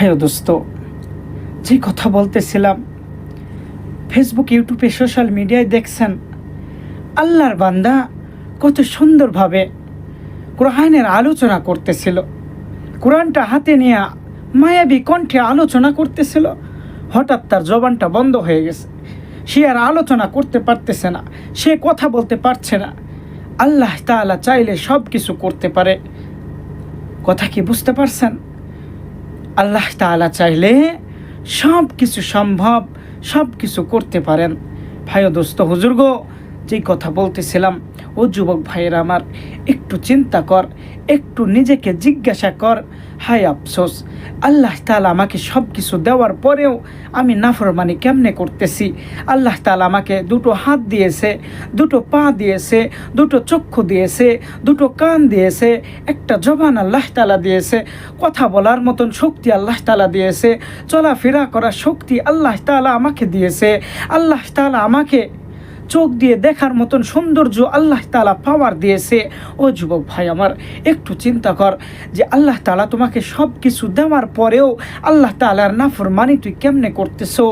ভাই ও দোস্ত। যে কথা বলতেছিলাম ফেসবুক ইউটিউবে সোশ্যাল মিডিয়ায় দেখছেন, আল্লাহর বান্দা কত সুন্দরভাবে কোরআনের আলোচনা করতেছিল, কোরআনটা হাতে নিয়ে মায়াবী কণ্ঠে আলোচনা করতেছিল, হঠাৎ তার জবানটা বন্ধ হয়ে গেছে। সে আর আলোচনা করতে পারতেছে না, সে কথা বলতে পারছে না। আল্লাহ তাআলা চাইলে সব কিছু করতে পারে। কথা কি বুঝতে পারছেন? আল্লাহ তালা চাইলে সব কিছু সম্ভব সব কিছু করতে পারেন। ভাই দোস্ত, হুজুর্গ, যেই কথা বলতেছিলাম ও যুবক ভাইয়ের আমার, একটু চিন্তা কর, একটু নিজেকে জিজ্ঞাসা কর। হায় আফসোস, আল্লাহ তাআলা আমাকে সব কিছু দেওয়ার পরেও আমি নাফরমানি কেমনে করতেছি? আল্লাহ তাআলা আমাকে দুটো হাত দিয়েছে, দুটো পা দিয়েছে, দুটো চক্ষু দিয়েছে, দুটো কান দিয়েছে, একটা জবান আল্লাহ তালা দিয়েছে, কথা বলার মতন শক্তি আল্লাহ তালা দিয়েছে, চলাফেরা করার শক্তি আল্লাহ তাআলা আমাকে দিয়েছে। আল্লাহ তাআলা আমাকে চোখ দিয়ে দেখার মতন সৌন্দর্য আল্লাহ তালা পাওয়ার দিয়েছে। ও যুবক ভাই আমার, একটু চিন্তা কর যে আল্লাহ তালা তোমাকে সব কিছু দেওয়ার পরেও আল্লাহ তালার নাফর মানি তুই কেমনে করতেছো?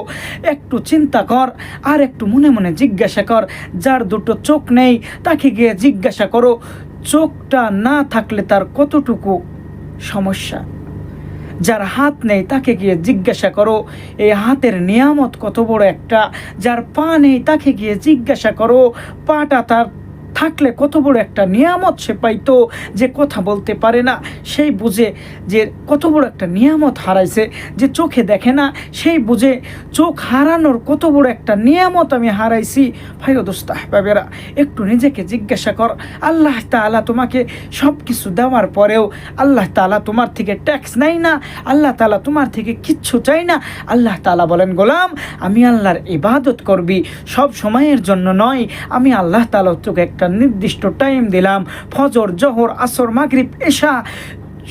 একটু চিন্তা কর আর একটু মনে মনে জিজ্ঞাসা কর। যার দুটো চোখ নেই তাকে গিয়ে জিজ্ঞাসা করো। চোখটা না থাকলে তার কতটুকু সমস্যা? যার হাত নেই তাকে গিয়ে জিজ্ঞাসা করো। এই হাতের নিয়ামত কত বড় একটা? যার পা নেই তাকে গিয়ে জিজ্ঞাসা করো। পাটা তার থাকলে কত বড় একটা নিয়ামত সে পাইতো যে কথা বলতে পারে না। সেই বুঝে যে কত বড় একটা নিয়ামত হারাইছে যে চোখে দেখে না, সেই বুঝে চোখ হারানোর কত বড় একটা নিয়ামত আমি হারাইছি। ভাই আহবাবেরা একটু নিজেকে জিজ্ঞাসা কর, আল্লাহ তাআলা তোমাকে সব কিছু দেওয়ার পরেও আল্লাহ তাআলা তোমার থেকে ট্যাক্স নেই না, আল্লাহ তালা তোমার থেকে কিচ্ছু চাই না। আল্লাহ তালা বলেন, গোলাম, আমি আল্লাহর ইবাদত করবি, সব সময়ের জন্য নয়, আমি আল্লাহ তালা তোকে একটা নির্দিষ্ট টাইম দিলাম। ফজর জহর আসর মাগরিব এশা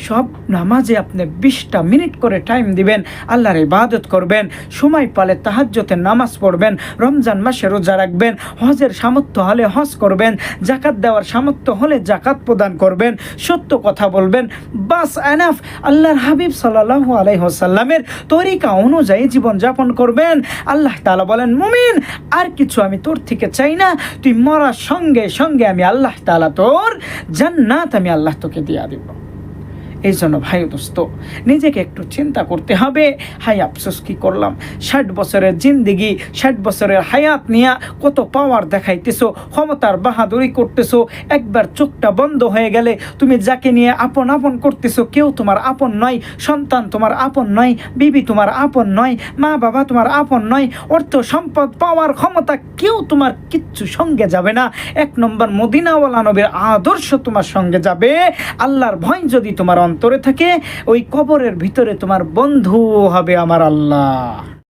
সব নামাজে আপনি বিশটা মিনিট করে টাইম দিবেন, আল্লাহর ইবাদত করবেন, সময় পালে তাহাজ্জতের নামাজ পড়বেন, রমজান মাসে রোজা রাখবেন, হজের সামর্থ্য হলে হজ করবেন, জাকাত দেওয়ার সামর্থ্য হলে জাকাত প্রদান করবেন, সত্য কথা বলবেন, বাস এনাফ, আল্লাহর হাবিব সাল্লাহু আলাইহসাল্লামের তরিকা অনুযায়ী জীবনযাপন করবেন। আল্লাহ তাআলা বলেন, মুমিন, আর কিছু আমি তোর থেকে চাই না, তুই মরার সঙ্গে সঙ্গে আমি আল্লাহ তাআলা তোর জান্নাত আমি আল্লাহ তোকে দিয়া দিব। এই জন্য ভাই দোস্ত, নিজেকে একটু চিন্তা করতে হবে। হাই আফসোস, কি করলাম? ষাট বছরের জিন্দিগি, ষাট বছরের হায়াত নিয়ে কত পাওয়ার দেখাইতেছো, ক্ষমতার বাহাদুরি করতেছো, একবার চোখটা বন্ধ হয়ে গেলে তুমি যাকে নিয়ে আপন আপন করতেছো, কেউ তোমার আপন নয়, সন্তান তোমার আপন নয়, বিবি তোমার আপন নয়, মা বাবা তোমার আপন নয়, অর্থ সম্পদ পাওয়ার ক্ষমতা কেউ তোমার কিচ্ছু সঙ্গে যাবে না। এক নম্বর মদিনাওয়ালা নবীর আদর্শ তোমার সঙ্গে যাবে। আল্লাহর ভয় যদি তোমার অন্তরে থাকে ওই কবরের ভিতরে তোমার বন্ধু হবে আমার আল্লাহ।